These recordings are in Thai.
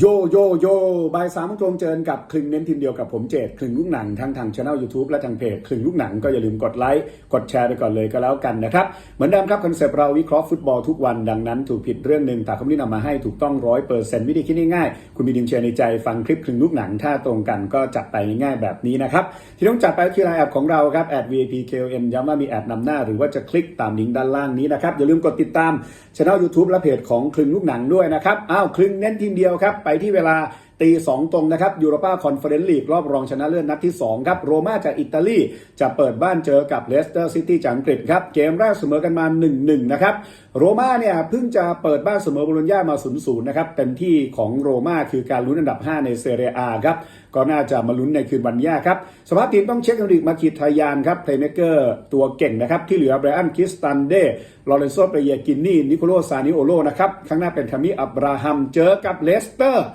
โยโยโยบ่ายสามโมงตรงเจอกับคลึงเน้นทีมเดียวกับผมเจดคลึงลูกหนังทั้งทางช่อง YouTube และทางเพจคลึงลูกหนังก็อย่าลืมกดไลค์กดแชร์ไปก่อนเลยก็แล้วกันนะครับ เหมือนเดิมครับคอนเซปต์เราวิเคราะห์ฟุตบอลทุกวันดังนั้นถูกผิดเรื่องหนึ่งแต่คำนี้นำมาให้ถูกต้องร้อยเปอร์เซ็นต์วิธีคิดง่ายๆคุณมีดิมเชียร์ในใจฟังคลิปคลึงลูกหนังถ้าตรงกันก็จัดไปง่ายๆแบบนี้นะครับที่ต้องจัดไปคือไลน์แอดของเราครับแอด VIP KON ย้ำว่ามีแอดนำหน้า หรือว่าจะคลิกตามลิงก์ด้านล่างนี้นะครับอย่าลืมกดติดตามช่อง YouTube และเพจของคลึงลูกหนังด้วยนะครับอ้าวคลึงเน้นทีมเดียวครับไปที่เวลา ตี 2 ตรงนะครับยูโรปาคอนเฟอเรนซ์ลีกรอบรองชนะเลิศนัดที่ 2 ครับ โรม่าจากอิตาลีจะเปิดบ้านเจอกับเลสเตอร์ซิตี้จากอังกฤษครับ เกมแรกเสมอกันมา 1-1 นะครับ โรม่าเนี่ยเพิ่งจะเปิดบ้านเสมอโบโลญญามา 0-0 นะครับเต็มที่ของโรม่าคือการลุ้นอันดับ 5 ในเซเรียอาครับก็น่าจะมาลุ้นในคืนวันนี้ครับ สภาพทีมต้องเช็คกันอีกมาคิดทายานครับเพลย์เมเกอร์ตัวเก่งนะครับ ที่เหลือไบรอันคิสตันเดลอเรนโซเปเยกินนี่ นิโคโลซานิโอโลนะครับ ข้างหน้าเป็นคามิอับราฮัมเจอกับเลสเตอร์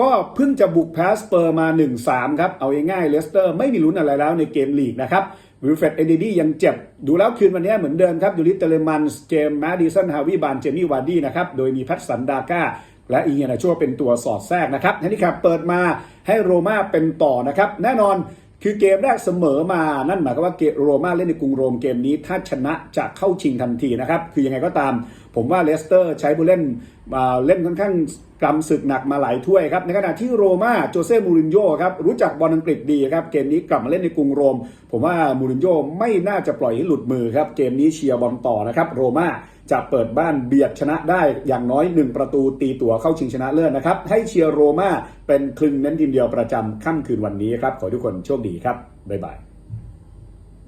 ก็เพิ่งจะบุกแพ้สเปอร์มา 1-3 ครับ เอาง่ายๆเลสเตอร์ไม่มีลุ้นอะไรแล้วในเกมลีกนะครับวิลเฟรดเอเดดี้ยังเจ็บ ดูแล้วคืนวันนี้เหมือนเดิมครับยูริสเตเลมันสเจมส์แมดดิสันฮาวิบานเจมี่วาร์ดี้นะครับ โดยมีแพัตสันดาก้า และอีเยนาชัวเป็นตัวสอดแทรกนะครับนี่ครับเปิดมาให้โรม่าเป็นต่อนะครับ แน่นอน คือเกมแรกเสมอมานั่นหมายความว่าเกมโรม่าเล่นในกรุงโรมเกมนี้ ถ้าชนะจะเข้าชิงทันทีนะครับ คือยังไงก็ตาม ผมว่าเลสเตอร์ใช้ผู้เล่นมาเล่นค่อนข้างกำศึกหนักมาหลายถ้วยครับ ในขณะที่โรม่าโจเซ่มูรินโญ่ครับรู้จักบอลอังกฤษดีครับ เกมนี้กลับมาเล่นในกรุงโรม ผมว่ามูรินโญ่ไม่น่าจะปล่อยให้หลุดมือครับ เกมนี้เชียร์บอลต่อนะครับโรม่า จะเปิดบ้านเบียดชนะได้อย่างน้อย 1 ประตูตีตั๋วเข้าชิงชนะเลิศนะครับ ให้เชียร์โรมาเป็นคลึงเน้นทีมเดียวประจำค่ำคืนวันนี้ครับ ขอทุกคนโชคดีครับ บ๊ายบาย